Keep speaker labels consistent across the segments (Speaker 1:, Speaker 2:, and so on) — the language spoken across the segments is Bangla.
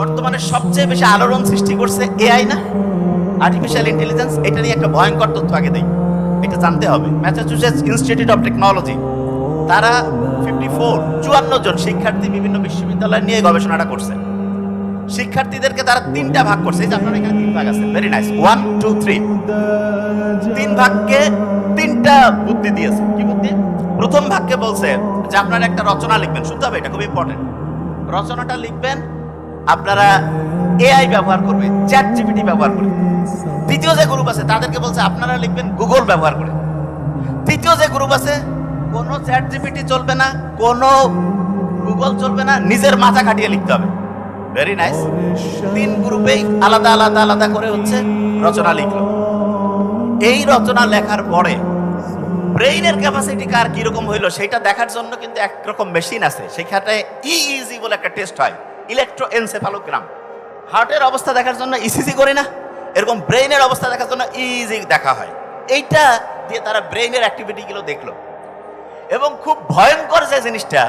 Speaker 1: বর্তমানে সবচেয়ে বেশি আলোড়ন সৃষ্টি করছে এআই না? আর্টিফিশিয়াল ইন্টেলিজেন্স এটা নিয়ে একটা ভয়ঙ্কর তথ্য আগে দেই। এটা জানতে হবে। ম্যাসাচুসেটস ইনস্টিটিউট অফ টেকনোলজি তারা ফিফটি ফোর চুয়ান্ন জন শিক্ষার্থী বিভিন্ন বিশ্ববিদ্যালয় নিয়ে গবেষণাটা করছে। শিক্ষার্থীদেরকে তারা তিনটা ভাগ করছে। এই যে আপনার এখানে তিন ভাগ আছে very nice one two three তিন ভাগকে তিনটা বুদ্ধি দিয়েছে। কি বুদ্ধি? প্রথম ভাগকে বলছে যে আপনারা একটা রচনা লিখবেন। শুনতে হবে, এটা খুব ইম্পর্টেন্ট রচনাটা লিখবেন আপনারা এআই ব্যবহার করবে চ্যাট জিপিটি ব্যবহার করে। দ্বিতীয় যে গ্রুপ আছে, তাদেরকে বলছে, আপনারা লিখবেন গুগল ব্যবহার করে। তৃতীয় যে গ্রুপ আছে, কোনো চ্যাট জিপিটি চলবে না, কোনো গুগল চলবে না, নিজের মাথা খাটিয়ে লিখতে হবে। ভেরি নাইস তিন গ্রুপেই আলাদা আলাদা আলাদা করে হচ্ছে রচনা লিখলো। এই রচনা লেখার পরে ব্রেইনের ক্যাপাসিটি কার কীরকম হইল, সেটা দেখার জন্য কিন্তু একরকম মেশিন আছে। সেখানে ইজি বলে একটা টেস্ট হয়। ইলেকট্রো এনসেফালোগ্রাম হার্টের অবস্থা দেখার জন্য ইসিজি করি না, এরকম ব্রেইনের অবস্থা দেখার জন্য ইজি দেখা হয়। এইটা দিয়ে তারা ব্রেইনের অ্যাক্টিভিটিগুলো দেখল। এবং খুব ভয়ঙ্কর যে জিনিসটা,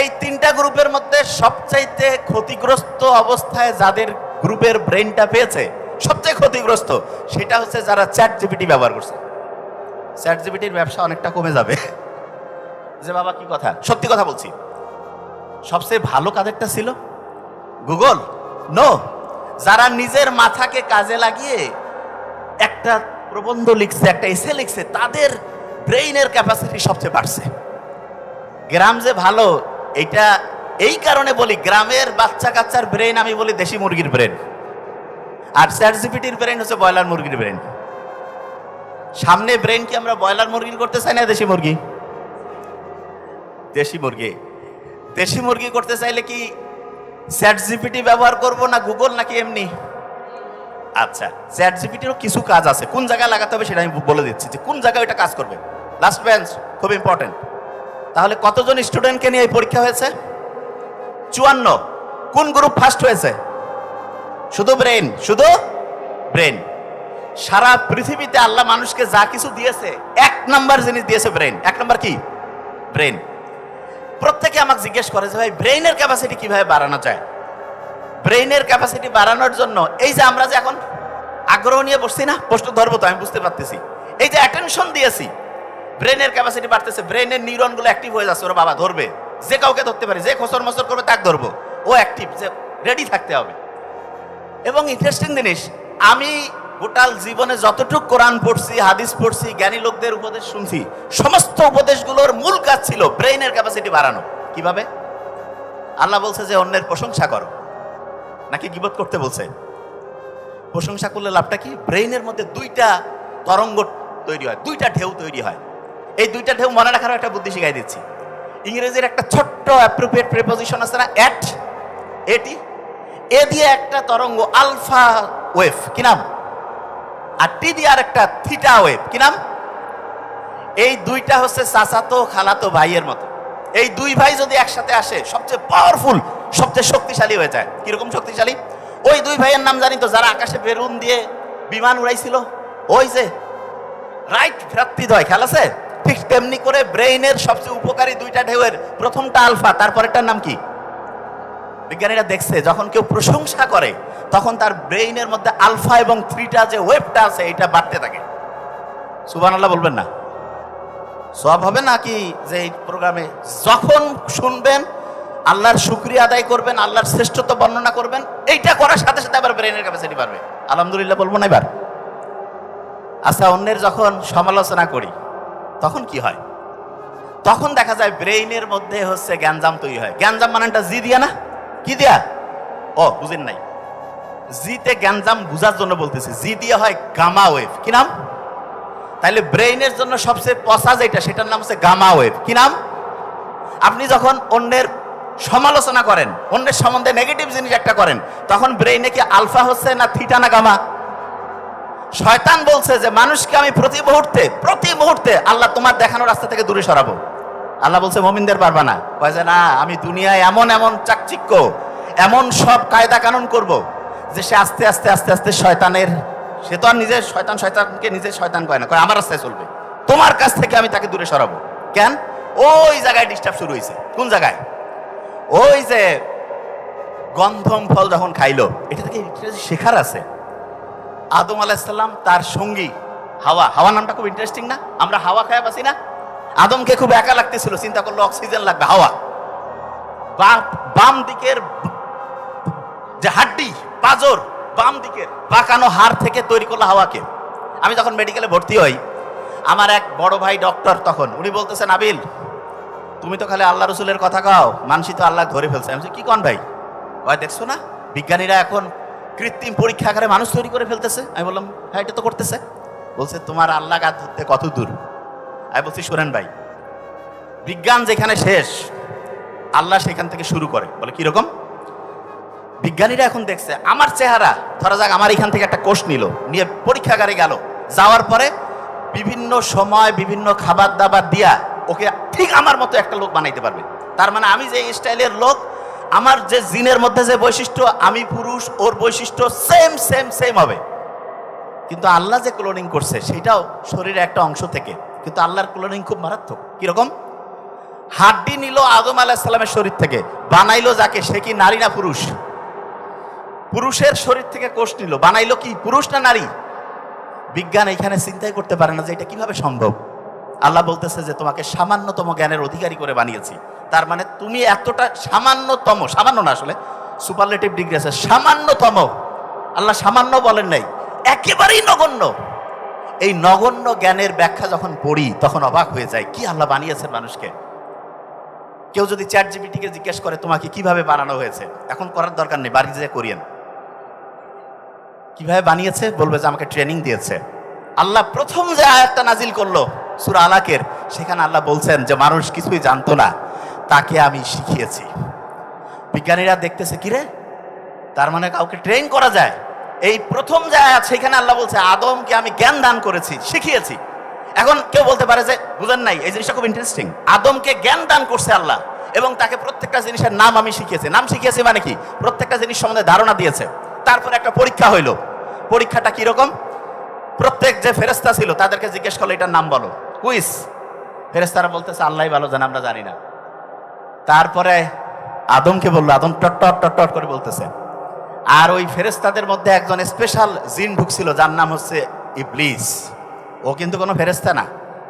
Speaker 1: এই তিনটা গ্রুপের মধ্যে সবচাইতে ক্ষতিগ্রস্ত অবস্থায় যাদের গ্রুপের ব্রেনটা পেয়েছে, সবচেয়ে ক্ষতিগ্রস্ত, সেটা হচ্ছে যারা চ্যাট জিপিটি ব্যবহার করছে। চ্যাট জিপিটির ব্যবসা অনেকটা কমে যাবে। যে বাবা, কি কথা? সত্যি কথা বলছি। সবচেয়ে ভালো কাদেরটা ছিল গুগল? নো যারা নিজের মাথাকে কাজে লাগিয়ে একটা প্রবন্ধ লিখছে, একটা এসে লিখছে, তাদের ব্রেইনের ক্যাপাসিটি সবচেয়ে বাড়ছে। গ্রাম যে ভালো এটা এই কারণে বলি, গ্রামের বাচ্চা কাচ্চার ব্রেন আমি বলি দেশি মুরগির ব্রেন আর চ্যাট জিপিটির ব্রেন হচ্ছে ব্রয়লার মুরগির ব্রেন সামনে ব্রেন কি আমরা ব্রয়লার মুরগি করতে চাই না দেশি মুরগি? দেশি মুরগি। দেশি মুরগি করতে চাইলে কি চ্যাট জিপিটি ব্যবহার করব না গুগল নাকি এমনি? আচ্ছা চ্যাট জিপিটিরও কিছু কাজ আছে। কোন জায়গায় লাগাতে হবে সেটা আমি বলে দিচ্ছি যে কোন জায়গায় এটা কাজ করবে। লাস্ট বেঞ্চ খুব ইম্পর্টেন্ট তাহলে কতজন স্টুডেন্টকে নিয়ে এই পরীক্ষা হয়েছে? চুয়ান্ন। কোন গ্রুপ ফার্স্ট হয়েছে? শুধু ব্রেন শুধু ব্রেন সারা পৃথিবীতে আল্লাহ মানুষকে যা কিছু দিয়েছে, এক নাম্বার জিনিস দিয়েছে ব্রেন এক নাম্বার কি? ব্রেন প্রত্যেকে আমাকে জিজ্ঞেস করে যে ভাই ব্রেইনের ক্যাপাসিটি কীভাবে বাড়ানো যায়? ব্রেইনের ক্যাপাসিটি বাড়ানোর জন্য এই যে আমরা যে এখন আগ্রহ নিয়ে বসছি না, প্রশ্ন ধরবো তো, আমি বুঝতে পারতেছি। এই যে অ্যাটেনশন দিয়েছি ব্রেনের ক্যাপাসিটি বাড়তেছে ব্রেনের নিউরনগুলো অ্যাক্টিভ হয়ে যাচ্ছে, ওরা বাবা ধরবে। যে কাউকে ধরতে পারে, যে খসর মসর করবে, তাকে ধরবো। ও অ্যাক্টিভ যে রেডি থাকতে হবে। এবং ইন্টারেস্টিং জিনিস, আমি গোটাল জীবনে যতটুক কোরআন পড়ছি, হাদিস পড়ছি, জ্ঞানী লোকদের উপদেশ শুনছি, সমস্ত উপদেশগুলোর মূল কাজ ছিল ব্রেইনের ক্যাপাসিটি বাড়ানো। কীভাবে? আল্লাহ বলছে যে, অন্যের প্রশংসা করো। নাকি গিবত করতে বলছে? প্রশংসা করলে লাভটা কি? ব্রেইনের মধ্যে দুইটা তরঙ্গ তৈরি হয়, দুইটা ঢেউ তৈরি হয়। এই দুইটা ঢেউ মনে রাখার একটা বুদ্ধি শিখাই দিচ্ছি। ইংরেজির একটা ছোট্ট অ্যাপ্রোপ্রিয়েট প্রিপোজিশন আছে না? অ্যাট এটি এ দিয়ে একটা তরঙ্গ আলফা ওয়েভ কি নাম? আর টি দিয়ে আর একটা থিটা ওয়েভ কি নাম? এই দুইটা হচ্ছে চাচাতো, খালাতো ভাইয়ের মতো। এই দুই ভাই যদি একসাথে আসে, সবচেয়ে পাওয়ারফুল সবচেয়ে শক্তিশালী হয়ে যায়। কীরকম শক্তিশালী? ওই দুই ভাইয়ের নাম জানি তো, যারা আকাশে বেলুন দিয়ে বিমান উড়াইছিল। ওই যে, রাইট ভ্রাতৃদ্বয়, খেয়াল আছে? ঠিক তেমনি করে ব্রেইনের সবচেয়ে উপকারী দুইটা ঢেউয়ের প্রথমটা আলফা, তারপরেরটার নাম কি? বিজ্ঞানীরা দেখছে, যখন কেউ প্রশংসা করে, তখন তার ব্রেইনের মধ্যে আলফা এবং থ্রিটা যে ওয়েবটা আছে এটা বাড়তে থাকে। সুবান আল্লাহ বলবেন না? সব হবে নাকি যে এই প্রোগ্রামে যখন শুনবেন, আল্লাহর শুক্রিয়া আদায় করবেন, আল্লাহর শ্রেষ্ঠত্ব বর্ণনা করবেন, এইটা করার সাথে সাথে আবার ব্রেনের ক্যাপাসিটি বাড়বে। আলহামদুলিল্লাহ বলব না এবার। আচ্ছা অন্যের যখন সমালোচনা করি, তখন কি হয়? তখন দেখা যায় ব্রেইনের মধ্যে হচ্ছে গ্যাঞ্জাম তৈরি হয়। গ্যাঞ্জাম মানেটা জি দিয়া না? কি দিয়া? ও বুঝেন নাই। জিতে গ্যাঞ্জাম বুঝার জন্য বলতেছি। জি দিয়ে হয় গামা ওয়েভ। কি নাম? তাহলে ব্রেইনের জন্য সবচেয়ে পচা যেটা, সেটার নাম হচ্ছে গামা ওয়েভ। কি নাম? আপনি যখন অন্যের সমালোচনা করেন, অন্যের সম্বন্ধে নেগেটিভ জিনিস একটা করেন, তখন ব্রেইনে কি আলফা হচ্ছে না থিটা না গামা? শয়তান বলছে যে, মানুষকে আমি প্রতি মুহূর্তে প্রতি মুহূর্তে আল্লাহ তোমার দেখানো রাস্তা থেকে দূরে সরাবো। আল্লাহ বলছে, মমিনদের পারবা না। কয় যে, না, আমি দুনিয়ায় এমন এমন চাকচিক্য, এমন সব কায়দা কানুন করব যে সে আস্তে আস্তে আস্তে আস্তে শয়তানের, সে তো আর নিজের শয়তান, শয়তানকে নিজের শয়তান কয় না। কয়, আমার রাস্তায় চলবে। তোমার কাছ থেকে আমি তাকে দূরে সরাবো। কেন? ওই জায়গায় ডিস্টার্ব শুরু হয়েছে। কোন জায়গায়? ওই যে গন্ধম ফল যখন খাইলো, এটা থেকে শেখার আছে। আদম আলাইসাল্লাম তার সঙ্গী হাওয়া। হাওয়া নামটা খুব ইন্টারেস্টিং না? আমরা হাওয়া খায় পাচ্ছি না? আদমকে খুব একা লাগতেছিল, চিন্তা করল অক্সিজেন লাগবে, হাওয়া। বাম দিকের যে হাড্ডি, পাজর, বাম দিকের পাকানো হাড় থেকে তৈরি করল হাওয়াকে। আমি যখন মেডিকেলে ভর্তি হই, আমার এক বড় ভাই ডক্টর তখন, উনি বলতেছেন, আবিল, তুমি তো খালি আল্লাহ রসুলের কথা কাও, মানসি তো আল্লাহ ধরে ফেলছে। আমি কি কন ভাই? ভাই দেখছ না, বিজ্ঞানীরা এখন কৃত্রিম পরীক্ষাগারে মানুষ তৈরি করে ফেলতেছে। আমি বললাম হ্যাঁ এটা তো করতেছে। বলছে, তোমার আল্লাহ গাছ ধরতে কত দূর? আমি বলছি, শোনেন ভাই, বিজ্ঞান যেখানে শেষ, আল্লাহ সেখান থেকে শুরু করে। বলে, কীরকম? বিজ্ঞানীরা এখন দেখছে, আমার চেহারা, ধরা যাক আমার এখান থেকে একটা কোষ নিল, নিয়ে পরীক্ষাগারে গেল। যাওয়ার পরে বিভিন্ন সময় বিভিন্ন খাবার দাবার দিয়া ওকে ঠিক আমার মতো একটা লোক বানাইতে পারবে। তার মানে আমি যে স্টাইলের লোক, আমার যে জিনের মধ্যে যে বৈশিষ্ট্য, আমি পুরুষ, ওর বৈশিষ্ট্য সেম সেম সেম হবে। কিন্তু আল্লাহ যে ক্লোনিং করছে, সেটাও শরীরের একটা অংশ থেকে। কিন্তু আল্লাহর ক্লোনিং খুব মারাত্মক। কীরকম? হাড্ডি নিল আদম আলাহিসাল্লামের শরীর থেকে, বানাইলো যাকে, সে কি নারী না পুরুষ? পুরুষের শরীর থেকে কোষ নিল, বানাইলো কি, পুরুষ না নারী? বিজ্ঞান এখানে চিন্তাই করতে পারে না যে এটা কীভাবে সম্ভব। আল্লাহ বলতেছে যে, তোমাকে সামান্যতম জ্ঞানের অধিকারী করে বানিয়েছি। তার মানে তুমি এতটা সামান্যতম, সামান্য না আসলে সুপারলেটিভ ডিগ্রি আছে, সামান্যতম। আল্লাহ সামান্য বলেন নাই, একেবারেই নগণ্য। এই নগণ্য জ্ঞানের ব্যাখ্যা যখন পড়ি, তখন অবাক হয়ে যায় কি আল্লাহ বানিয়েছেন মানুষকে? কেউ যদি চ্যাট জিবিটিকে জিজ্ঞেস করে, তোমাকে কীভাবে বানানো হয়েছে? এখন করার দরকার নেই, বাড়িতে যে করিয়েন। কীভাবে বানিয়েছে? বলবে যে আমাকে ট্রেনিং দিয়েছে। আল্লাহ প্রথম যে আয়াতটা নাজিল করল, সুরা আলাকের, সেখানে আল্লাহ বলছেন যে, মানুষ কিছুই জানতো না, তাকে আমি শিখিয়েছি। বিজ্ঞানীরা দেখতেছে, কিরে? তার মানে কাউকে ট্রেন করা যায়? এই প্রথম যে আয়াত, সেখানে আল্লাহ বলছে, আদমকে আমি জ্ঞান দান করেছি, শিখিয়েছি। এখন কেউ বলতে পারে যে, বুঝেন নাই, এই জিনিসটা খুব ইন্টারেস্টিং আদমকে জ্ঞান দান করছে আল্লাহ, এবং তাকে প্রত্যেকটা জিনিসের নাম আমি শিখিয়েছি। নাম শিখিয়েছি মানে কি? প্রত্যেকটা জিনিস সম্বন্ধে ধারণা দিয়েছে। তারপরে একটা পরীক্ষা হইল। পরীক্ষাটা কীরকম? প্রত্যেক যে ফেরেস্তা ছিল, তাদেরকে জিজ্ঞেস করল, এটার নাম বলো। কুইস? ফেরেস্তারা বলতেছে আল্লাহ ভালো জানে, আমরা জানি না। তারপরে আদমকে বলল, আদম টট টট টট টট করে বলতেছে আর ওই ফেরেস্তাদের মধ্যে একজন স্পেশাল জিন ঢুকছিল, যার নাম হচ্ছে ইবলিস। ও কিন্তু কোনো ফেরেস্তা না,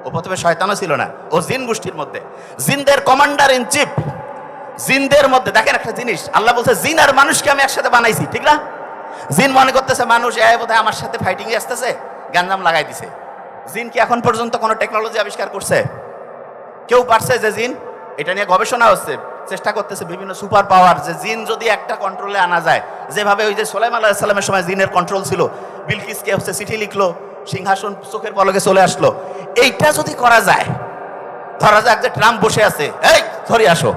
Speaker 1: ও প্রথমে শয়তানও ছিল না, ও জিন গোষ্ঠীর মধ্যে। জিনদের কমান্ডার ইন চিফ জিনদের মধ্যে, দেখেন একটা জিনিস, আল্লাহ বলছে, জিন আর মানুষকে আমি একসাথে বানাইছি ঠিক না? জিন মনে করতেছে, মানুষ এ বোধহয় আমার সাথে ফাইটিং আসতেছে গাঞ্জাম লাগাই দিছে। জিন কি এখন পর্যন্ত কোনো টেকনোলজি আবিষ্কার করছে? কেউ পারছে যে জিন? এটা নিয়ে গবেষণা হচ্ছে। চেষ্টা করতেছে বিভিন্ন সুপার পাওয়ার, যে জিন যদি একটা কন্ট্রোলে আনা যায়। যেভাবে ওই যে সোলাইম আলাহিসাল্লামের সময় জিনের কন্ট্রোল ছিল, বিলকিসকে হচ্ছে চিঠি লিখলো, সিংহাসন চোখের পলকে চলে আসলো। এইটা যদি করা যায়, ধরা যাক যে ট্রাম্প বসে আছে, এই ধরে আসো।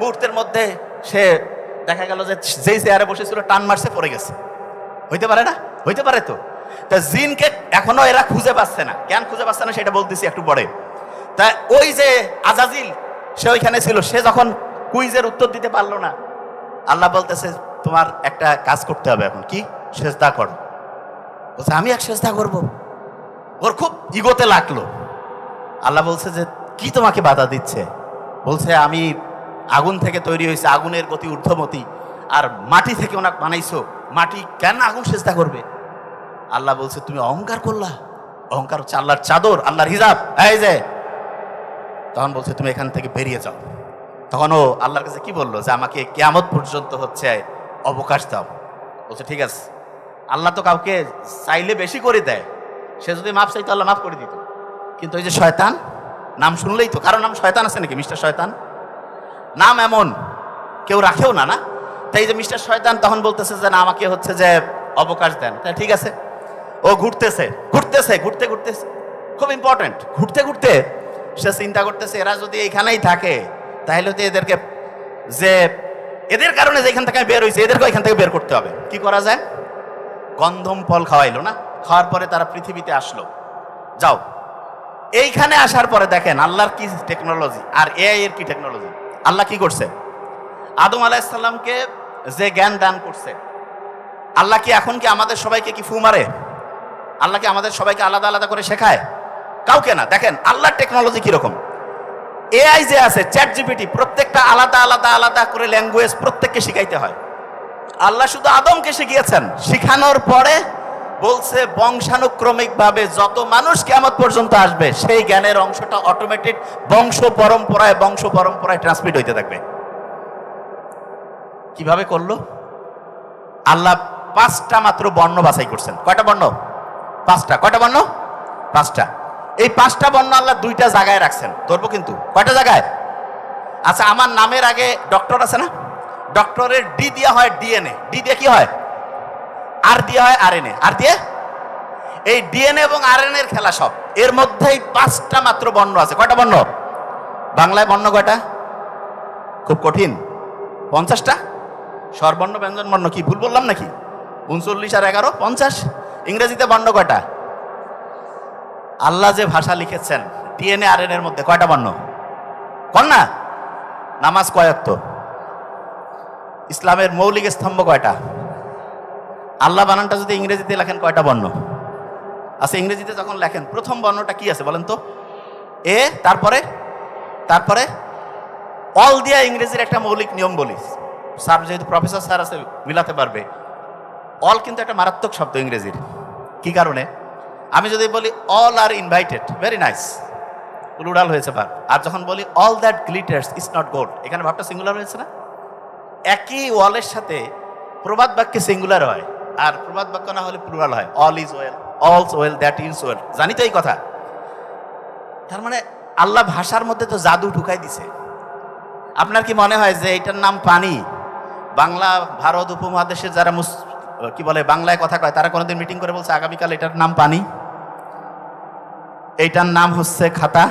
Speaker 1: মুহূর্তের মধ্যে সে দেখা গেল যে যেই চেয়ারে বসেছিল, টান মারছে, পড়ে গেছে। হইতে পারে না? হইতে পারে তো। তা জিনকে এখনও এরা খুঁজে পাচ্ছে না। কেন খুঁজে পাচ্ছে না, সেটা বলতেছি একটু পরে। তা ওই যে আজাজিল, সে ওইখানে ছিল। সে যখন কুইজের উত্তর দিতে পারল না। আল্লাহ বলতেছে, তোমার একটা কাজ করতে হবে এখন। কি? সেজদা করো। বলছে, আমি এক সেজদা করব? ওর খুব ইগোতে লাগল। আল্লাহ বলছে যে, কি তোমাকে বাধা দিচ্ছে? বলছে, আমি আগুন থেকে তৈরি হয়েছে, আগুনের গতি ঊর্ধ্বমতি, আর মাটি থেকে ওনাকে বানাইছো। মাটি কেন আগুন চেষ্টা করবে? আল্লাহ বলছে, তুমি অহংকার করলা। অহংকার হচ্ছে আল্লাহর চাদর, আল্লাহর হিজাব। এই যে! তখন বলছে, তুমি এখান থেকে বেরিয়ে যাও। তখন ও আল্লাহর কাছে কি বলল? যে আমাকে কেয়ামত পর্যন্ত হচ্ছে অবকাশ দাও। বলছে, ঠিক আছে। আল্লাহ তো কাউকে চাইলে বেশি করে দেয়। সে যদি মাপ চাইতো, আল্লাহ মাফ করে দিত। কিন্তু ওই যে শয়তান, নাম শুনলেই তো, কারও নাম শয়তান আছে নাকি? মিস্টার শয়তান? নাম এমন, কেউ রাখেও না না? তাই যে মিস্টার শয়তান তখন বলতেছে যে, না, আমাকে হচ্ছে যে অবকাশ দেন। তাই ঠিক আছে। ও ঘুরতেছে ঘুরতেছে, ঘুরতে, ঘুরতেছে। খুব ইম্পর্টেন্ট ঘুরতে ঘুরতে সে চিন্তা করতেছে, এরা যদি এইখানেই থাকে তাহলে তো এদেরকে যে, এদের কারণে যেখান থেকে বের হয়েছে এদেরকে এখান থেকে বের করতে হবে। কি করা যায়? গন্ধম ফল খাওয়াইলো না? খাওয়ার পরে তারা পৃথিবীতে আসলো। যাও। এইখানে আসার পরে দেখেন আল্লাহর কি টেকনোলজি আর এআই এর কি টেকনোলজি আল্লাহ কি করছে? আদম আলাহিসাল্লামকে যে জ্ঞান দান করছে, আল্লাহ কি এখন কি আমাদের সবাইকে কি ফু মারে? আল্লাহ কি আমাদের সবাইকে আলাদা আলাদা করে শেখায়? কাউকে না। দেখেন, আল্লাহর টেকনোলজি কীরকম? এআই যে আছে চ্যাট জিপিটি প্রত্যেকটা আলাদা আলাদা আলাদা করে ল্যাঙ্গুয়েজ প্রত্যেককে শিখাইতে হয়। আল্লাহ শুধু আদমকে শিখিয়েছেন। শিখানোর পরে বলছে বংশানুক্রমিক ভাবে যত মানুষ কেমন পর্যন্ত আসবে, সেই জ্ঞানের অংশটা অটোমেটিক বংশ পরম্পরায় বংশ পরম্পরায় ট্রান্সমিট হইতে থাকবে। কীভাবে করল? আল্লাহ পাঁচটা মাত্র বর্ণ বাছাই করছেন। কয়টা বর্ণ? পাঁচটা। কয়টা বর্ণ? পাঁচটা। এই পাঁচটা বর্ণ আল্লাহ দুইটা জায়গায় রাখছেন। ধরবো কিন্তু। কয়টা জায়গায়? আচ্ছা আমার নামের আগে ডক্টর আছে না? ডক্টরের ডি দেওয়া হয় ডিএনএ। ডি দিয়ে কি হয়? আর দিয়ে হয় আরএনএ। আর দিয়ে? এই ডিএনএ এবং আরএনএ এর খেলা সব। এর মধ্যেই পাঁচটা মাত্র বর্ণ আছে। কয়টা বর্ণ? বাংলায় বর্ণ কয়টা? খুব কঠিন। পঞ্চাশটা? স্বরবর্ণ ব্যঞ্জন বর্ণ কি? ভুল বললাম নাকি? উনচল্লিশ আর এগারো? পঞ্চাশ? ইংরেজিতে বর্ণ কয়টা? আল্লাহ যে ভাষা লিখেছেন টিএনএ আর এর মধ্যে, কয়টা বর্ণ? কর না? নামাজ কয়ক্ত ইসলামের মৌলিক স্তম্ভ কয়টা? আল্লাহ বানানটা যদি ইংরেজিতে লেখেন, কয়টা বর্ণ? আচ্ছা ইংরেজিতে যখন লেখেন, প্রথম বর্ণটা কি আছে বলেন তো? এ, তারপরে? তারপরে? অল দিয়া ইংরেজির একটা মৌলিক নিয়ম বলি। স্যার, যেহেতু প্রফেসর স্যার আছে, মিলাতে পারবে। অল কিন্তু একটা মারাত্মক শব্দ ইংরেজির। কি কারণে? আমি যদি বলি all are invited very nice plural হয়েছে ভাব। আর যখন বলি all that glitters is not gold এখানে ভাবটা সিঙ্গুলার হয়েছে না? একই ওয়ালের সাথে প্রবাদ বাক্যে সিঙ্গুলার হয়, আর প্রবাদ বাক্য না হলে প্লুরাল হয়। All is well all's well that is well জানি তো এই কথা। তার মানে আল্লাহ ভাষার মধ্যে তো জাদু ঢুকাই দিছে। আপনার কি মনে হয় যে এটার নাম পানি? বাংলা, ভারত উপমহাদেশের যারা মুস কি বলে, বাংলায় কথা কয়, তারা কোনোদিন মিটিং করে বলছে, আগামীকাল এটার নাম পানি? এইটার নাম হচ্ছে খাতা।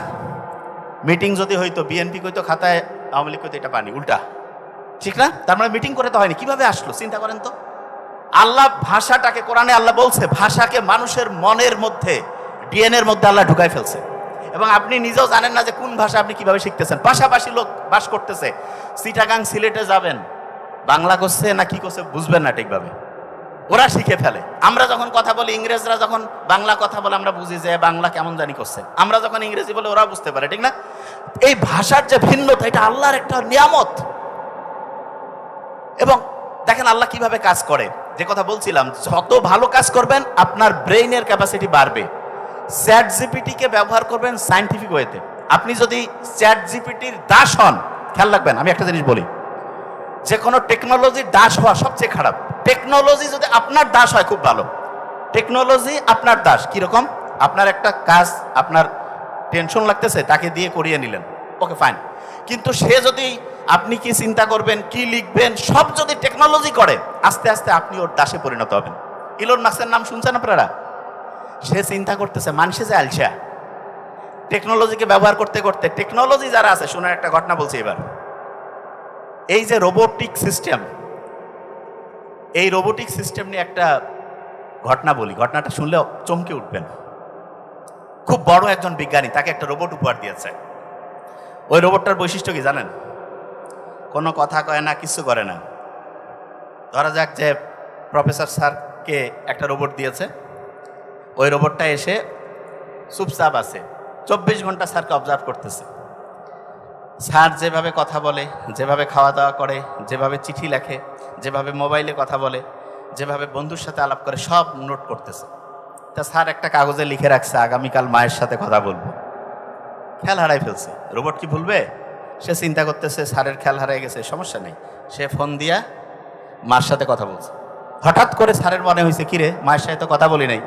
Speaker 1: মিটিং যদি হইতো বিএনপি কইতো, খাতায় আওয়ামী লীগ কইতো, এটা পানি উল্টা। ঠিক না? তার মানে মিটিং করে তো হয়নি। কীভাবে আসলো? চিন্তা করেন তো। আল্লাহ ভাষাটাকে, কোরআনে আল্লাহ বলছে, ভাষাকে মানুষের মনের মধ্যে ডিএনএর মধ্যে আল্লাহ ঢুকাই ফেলছে। এবং আপনি নিজেও জানেন না যে কোন ভাষা আপনি কীভাবে শিখতেছেন। পাশাপাশি লোক বাস করতেছে। সিটাগাং সিলেটে যাবেন। বাংলা করছে না কি করছে বুঝবেন না ঠিকভাবে। ওরা শিখে ফেলে। আমরা যখন কথা বলি, ইংরেজরা যখন বাংলা কথা বলে, আমরা বুঝি যে বাংলা কেমন জানি করছে। আমরা যখন ইংরেজি বলে ওরা বুঝতে পারে, ঠিক না? এই ভাষার যে ভিন্নতা, এটা আল্লাহর একটা নিয়ামত। এবং দেখেন আল্লাহ কীভাবে কাজ করে। যে কথা বলছিলাম, যত ভালো কাজ করবেন, আপনার ব্রেইনের ক্যাপাসিটি বাড়বে। চ্যাট জিপিটিকে ব্যবহার করবেন সাইন্টিফিক ওয়েতে আপনি যদি চ্যাট জিপিটির দাস হন, খেয়াল রাখবেন, আমি একটা জিনিস বলি। যে কোনো টেকনোলজির দাস হওয়া সবচেয়ে খারাপ। টেকনোলজি যদি আপনার দাস হয়, খুব ভালো। টেকনোলজি আপনার দাস, কীরকম? আপনার একটা কাজ, আপনার টেনশন লাগতেছে, তাকে দিয়ে করিয়ে নিলেন। ওকে ফাইন কিন্তু সে যদি আপনি কি চিন্তা করবেন, কি লিখবেন, সব যদি টেকনোলজি করে, আস্তে আস্তে আপনি ওর দাসে পরিণত হবেন। ইলন মাসের নাম শুনছেন আপনারা? সে চিন্তা করতেছে মানুষে যে আলসা। টেকনোলজিকে ব্যবহার করতে করতে টেকনোলজি যারা আছে, শোনার একটা ঘটনা বলছি এবার। এই যে রোবোটিক সিস্টেম এই রোবোটিক সিস্টেম নিয়ে একটা ঘটনা বলি। ঘটনাটা শুনলে চমকে উঠবেন। খুব বড় একজন বিজ্ঞানী, তাকে একটা রোবট উপহার দিয়েছে। ওই রোবটটার বৈশিষ্ট্য কি জানেন? কোনো কথা কয় না, কিছু করে না। ধরা যাক যে প্রফেসর স্যারকে একটা রোবট দিয়েছে। ওই রোবটটা এসে চুপচাপ আছে। চব্বিশ ঘণ্টা স্যারকে অবজার্ভ করতেছে। স্যার যেভাবে কথা বলে, যেভাবে খাওয়া দাওয়া করে, যেভাবে চিঠি লেখে, যেভাবে মোবাইলে কথা বলে, যেভাবে বন্ধুর সাথে আলাপ করে, সব নোট করতেছে। তা স্যার একটা কাগজে লিখে রাখছে, আগামীকাল মায়ের সাথে কথা বলব। খেয়াল হারাই ফেলছে। রোবট কি ভুলবে? সে চিন্তা করতেছে, স্যারের খেয়াল হারাই গেছে, সমস্যা নেই। সে ফোন দিয়া মার সাথে কথা বলছে। হঠাৎ করে স্যারের মনে হয়েছে কিরে মায়ের সাথে তো কথা বলি নাই।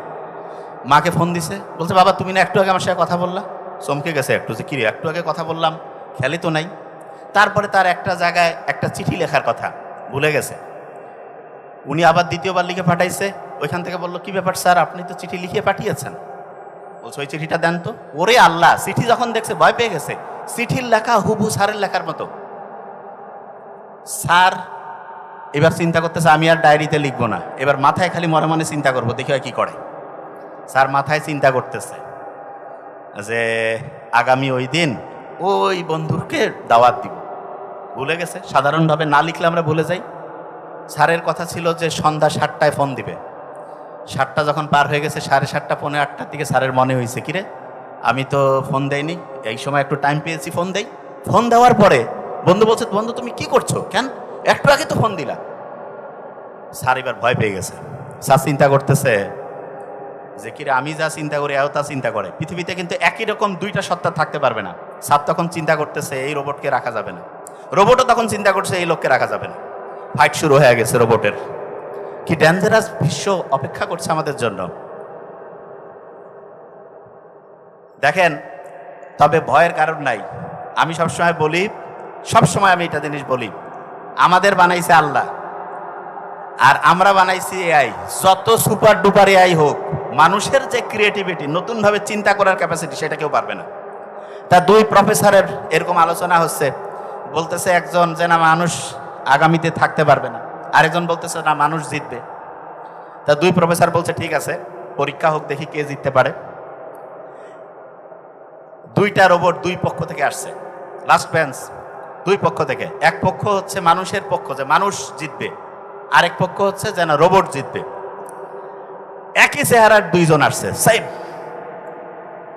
Speaker 1: মাকে ফোন দিছে, বলছে, বাবা, তুমি না একটু আগে আমার সাথে কথা বললা? চমকে গেছে একটু যে কিরে একটু আগে কথা বললাম। খেয়ালই তো নাই। তারপরে তার একটা জায়গায় একটা চিঠি লেখার কথা ভুলে গেছে। উনি আবার দ্বিতীয়বার লিখে পাঠাইছে। ওইখান থেকে বলল, কি ব্যাপার স্যার, আপনি তো চিঠি লিখে পাঠিয়েছেন? বলছে, ওই চিঠিটা দেন তো। ওরে আল্লাহ, চিঠি যখন দেখছে, ভয় পেয়ে গেছে। চিঠির লেখা হুবু স্যারের লেখার মতো। স্যার এবার চিন্তা করতেছে, আমি আর ডায়েরিতে লিখব না। এবার মাথায় খালি মনে মনে চিন্তা করব, দেখি কি করে। স্যার মাথায় চিন্তা করতেছে যে আগামী ওই দিন ওই বন্ধুকে দাওয়াত দিব। ভুলে গেছে? সাধারণভাবে না লিখলে আমরা ভুলে যাই। স্যারের কথা ছিল যে সন্ধ্যা সাতটায় ফোন দিবে। সাতটা যখন পার হয়ে গেছে, সাড়ে সাতটা, পৌনে আটটার দিকে স্যারের মনে হয়েছে কিরে আমি তো ফোন দেইনি। এই সময় একটু টাইম পেয়েছি, ফোন দেই। ফোন দেওয়ার পরে বন্ধু বলছে, বন্ধু, তুমি কি করছ? কেন? একটু আগে তো ফোন দিলা। স্যার এবার ভয় পেয়ে গেছে। স্যার চিন্তা করতেছে যে কিরে আমি যা চিন্তা করি, এও তা চিন্তা করে। পৃথিবীতে কিন্তু একই রকম দুইটা সত্তা থাকতে পারবে না। স্যার তখন চিন্তা করতেছে, এই রোবটকে রাখা যাবে না। রোবটও তখন চিন্তা করছে, এই লোককে রাখা যাবে না। ফাইট শুরু হয়ে গেছে রোবটের কি ডেঞ্জারাস বিশ্ব অপেক্ষা করছে আমাদের জন্য। দেখেন, তবে ভয়ের কারণ নাই। আমি সবসময় বলি, সবসময় আমি এটা জিনিস বলি, আমাদের বানাইছে আল্লাহ, আর আমরা বানাইছি এআই যত সুপার ডুপার এআই হোক, মানুষের যে ক্রিয়েটিভিটি নতুনভাবে চিন্তা করার ক্যাপাসিটি সেটা কেউ পারবে না। তা দুই প্রফেসরের এরকম আলোচনা হচ্ছে। বলতেছে, একজন যে না মানুষ আগামীতে থাকতে পারবে না। আরেকজন বলতেছে, না, মানুষ জিতবে। তা দুই প্রফেসর বলছে, ঠিক আছে, পরীক্ষা হোক, দেখি কে জিততে পারে। দুইটা রোবট দুই পক্ষ থেকে আসছে। লাস্ট বেঞ্চ দুই পক্ষ থেকে। এক পক্ষ হচ্ছে মানুষের পক্ষ, যে মানুষ জিতবে। আরেক পক্ষ হচ্ছে যেন রোবট জিতবে। একই চেহারার দুইজন আসছে সেম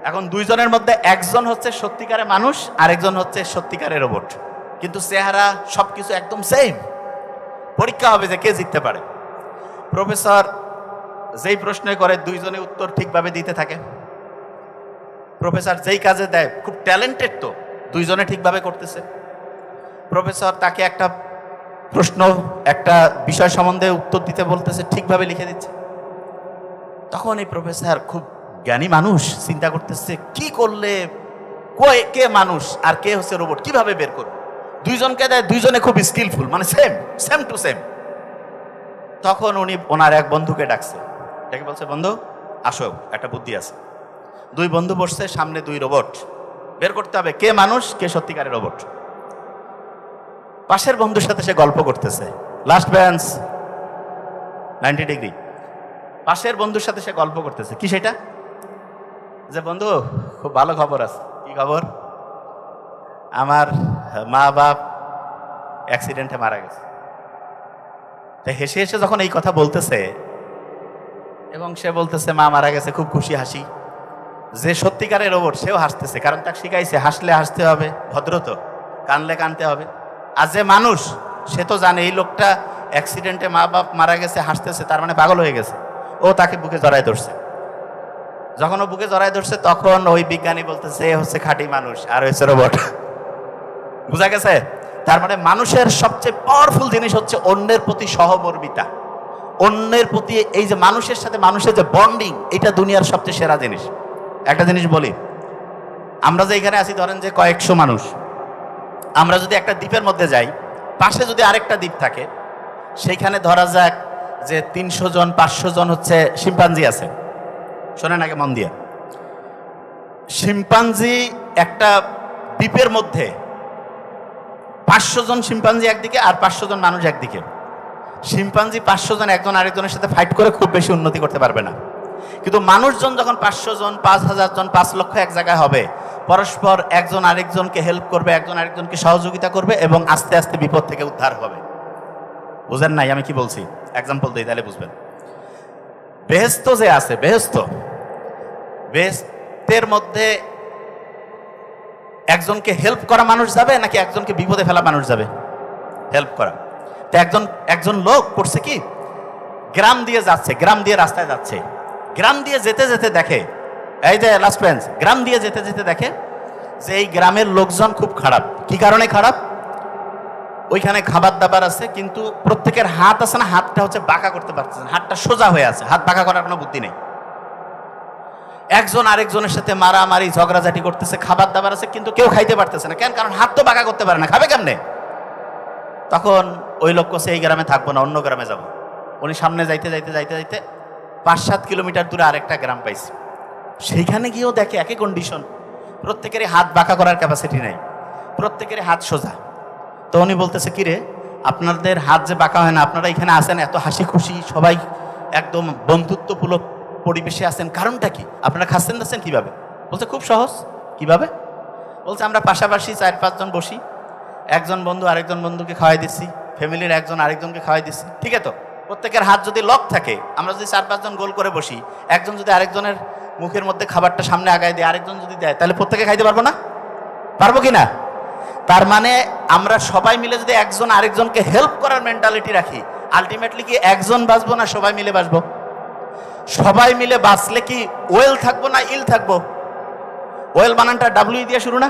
Speaker 1: এখন দুইজনের মধ্যে একজন হচ্ছে সত্যিকারের মানুষ, আরেকজন হচ্ছে সত্যিকারের রোবট কিন্তু চেহারা সবকিছু একদম সেম পরীক্ষা হবে যে কে জিততে পারে। প্রফেসর যেই প্রশ্ন করে, দুইজনে উত্তর ঠিকভাবে দিতে থাকে। প্রফেসর যেই কাজে দেয়, খুব ট্যালেন্টেড তো, দুইজনে ঠিকভাবে করতেছে। প্রফেসর তাকে একটা প্রশ্ন, একটা বিষয় সম্বন্ধে উত্তর দিতে বলতেছে, ঠিকভাবে লিখে দিচ্ছে। তখন এই প্রফেসর খুব জ্ঞানী মানুষ চিন্তা করতেছে, কি করলে কয়ে, কে মানুষ আর কে হচ্ছে রোবট কীভাবে বের করবে? দুইজনকে দেয়, দুইজনে খুব স্কিলফুল মানে সেম সেম টু সেম তখন উনি ওনার এক বন্ধুকে ডাকছে। ডেকে বলছে, বন্ধু, আসো, একটা বুদ্ধি আছে। দুই বন্ধু বসছে, সামনে দুই রোবট বের করতে হবে, কে মানুষ, কে সত্যিকারের রোবট পাশের বন্ধুর সাথে সে গল্প করতেছে। লাস্ট ব্যান্স নাইনটি ডিগ্রি পাশের বন্ধুর সাথে সে গল্প করতেছে। কি সেটা? যে বন্ধু, খুব ভালো খবর আছে। কি খবর? আমার মা বাপ অ্যাক্সিডেন্টে মারা গেছে। তা হেসে হেসে যখন এই কথা বলতেছে, এবং সে বলতেছে, মা মারা গেছে, খুব খুশি হাসি। যে সত্যিকারের রোবট সেও হাসতেছে, কারণ তাকে শিখাইছে, হাসলে হাসতে হবে, ভদ্র তো, কানলে কানতে হবে। আর যে মানুষ, সে তো জানে, এই লোকটা অ্যাক্সিডেন্টে মা বাপ মারা গেছে, হাসতেছে, তার মানে পাগল হয়ে গেছে। ও তাকে বুকে জড়ায় ধরছে। যখন ও বুকে জড়ায় ধরছে, তখন ওই বিজ্ঞানী বলতেছে হচ্ছে খাঁটি মানুষ, আর হচ্ছে রোবট বুঝা গেছে? তার মানে মানুষের সবচেয়ে পাওয়ারফুল জিনিস হচ্ছে অন্যের প্রতি সহমর্মিতা। অন্যের প্রতি এই যে মানুষের সাথে মানুষের যে বন্ডিং এটা দুনিয়ার সবচেয়ে সেরা জিনিস। একটা জিনিস বলি, আমরা যে এখানে আছি, ধরেন যে কয়েকশো মানুষ, আমরা যদি একটা দ্বীপের মধ্যে যাই, পাশে যদি আরেকটা দ্বীপ থাকে, সেইখানে ধরা যাক যে তিনশো জন, পাঁচশো জন হচ্ছে শিম্পাঞ্জি আছে। শোনেন আগে মন দিয়ে। শিম্পাঞ্জি একটা দ্বীপের মধ্যে পাঁচশো জন শিম্পাঞ্জি একদিকে আর পাঁচশো জন মানুষ একদিকে। শিম্পাঞ্জি পাঁচশো জন একজন আরেকজনের সাথে ফাইট করে খুব বেশি উন্নতি করতে পারবে না। কিন্তু মানুষজন যখন পাঁচশো জন, পাঁচ হাজার জন, পাঁচ লক্ষ এক জায়গায় হবে, পরস্পর একজন আরেকজনকে হেল্প করবে, একজন আরেকজনকে সহযোগিতা করবে এবং আস্তে আস্তে বিপদ থেকে উদ্ধার হবে। বুঝেন নাই, আমি কি বলছি? এক্সাম্পল দিই, তাহলে বুঝবেন। বেহেস্ত যে আছে বেহেস্ত বেহেস্তের মধ্যে একজনকে হেল্প করা মানুষ যাবে নাকি একজনকে বিপদে ফেলা মানুষ যাবে? হেল্প করা। তো একজন একজন লোক করছে কি? গ্রাম দিয়ে যাচ্ছে, গ্রাম দিয়ে রাস্তায় যাচ্ছে। গ্রাম দিয়ে যেতে যেতে দেখে, এই যে লাস্ট বেঞ্চ গ্রাম দিয়ে যেতে যেতে দেখে যে এই গ্রামের লোকজন খুব খারাপ। কি কারণে খারাপ? ওইখানে খাবার দাবার আছে, কিন্তু প্রত্যেকের হাত আছে না, হাতটা হচ্ছে বাঁকা করতে পারতেছে না হাতটা সোজা হয়ে আছে, হাত বাঁকা করার কোনো বুদ্ধি নেই। একজন আরেকজনের সাথে মারামারি, ঝগড়াঝাটি করতেছে খাবার দাবার আছে, কিন্তু কেউ খাইতে পারতেছে না, কেন? কারণ হাত তো বাঁকা করতে পারে না, খাবে কেমনে? তখন ওই লোক কষে এই গ্রামে থাকব না, অন্য গ্রামে যাব। উনি সামনে যাইতে যাইতে যাইতে যাইতে পাঁচ সাত কিলোমিটার দূরে আরেকটা গ্রাম পাইছে। সেইখানে গিয়েও দেখে একই কন্ডিশন প্রত্যেকেরই হাত বাঁকা করার ক্যাপাসিটি নেই, প্রত্যেকেরই হাত সোজা। তো উনি বলতেছে কি রে আপনাদের হাত যে বাঁকা হয় না, আপনারা এখানে আসেন, এত হাসি খুশি, সবাই একদম বন্ধুত্বপূলক পরিবেশে আসেন কারণটা কি? আপনারা খাচ্ছেন, দাচ্ছেন কীভাবে? বলছে, খুব সহজ। কীভাবে? বলছে, আমরা পাশাপাশি চার পাঁচজন বসি। একজন বন্ধু আরেকজন বন্ধুকে খাওয়াই দিচ্ছি, ফ্যামিলির একজন আরেকজনকে খাওয়াই দিচ্ছি। ঠিক আছে? তো প্রত্যেকের হাত যদি লক থাকে, আমরা যদি চার পাঁচজন গোল করে বসি, একজন যদি আরেকজনের মুখের মধ্যে খাবারটা সামনে আগায় দেয়, আরেকজন যদি দেয়, তাহলে প্রত্যেকে খাইতে পারব না? পারব কি না? তার মানে আমরা সবাই মিলে যদি একজন আরেকজনকে হেল্প করার মেন্টালিটি রাখি আলটিমেটলি কি একজন বাঁচবো না সবাই মিলে বাঁচবো? সবাই মিলে বাঁচলে কি ওয়েল থাকব না ইল থাকব? ওয়েল বানানটা ডাব্লিউ দিয়ে শুরু না?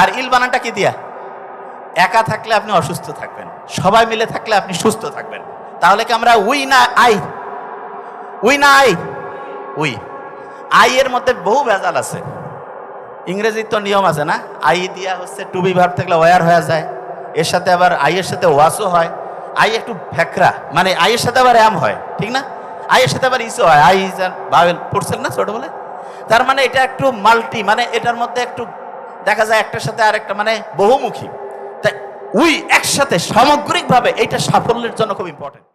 Speaker 1: আর ইল বানানটা কি দিয়া? একা থাকলে আপনি অসুস্থ থাকবেন, সবাই মিলে থাকলে আপনি সুস্থ থাকবেন। তাহলে কি আমরা উই না আই উই না আই উই আই এর মধ্যে বহু ভেজাল আছে। ইংরেজির তো নিয়ম আছে না? আই দিয়া হচ্ছে টু বি ভার্ব থাকলে ওয়ার হয়ে যায়। এর সাথে আবার আই এর সাথে ওয়াসও হয়। আই একটু ফ্যাকরা। মানে আই এর সাথে আবার অ্যাম হয়। ঠিক না? আই এর সাথে আবার ইসও হয়। আই বাবেল পড়ছেন না ছোটবেলায় তার মানে এটা একটু মাল্টি মানে এটার মধ্যে একটু দেখা যায় একটার সাথে আরেকটা মানে বহুমুখী। তাই উই একসাথে সামগ্রিকভাবে এটা সাফল্যের জন্য খুব ইম্পর্টেন্ট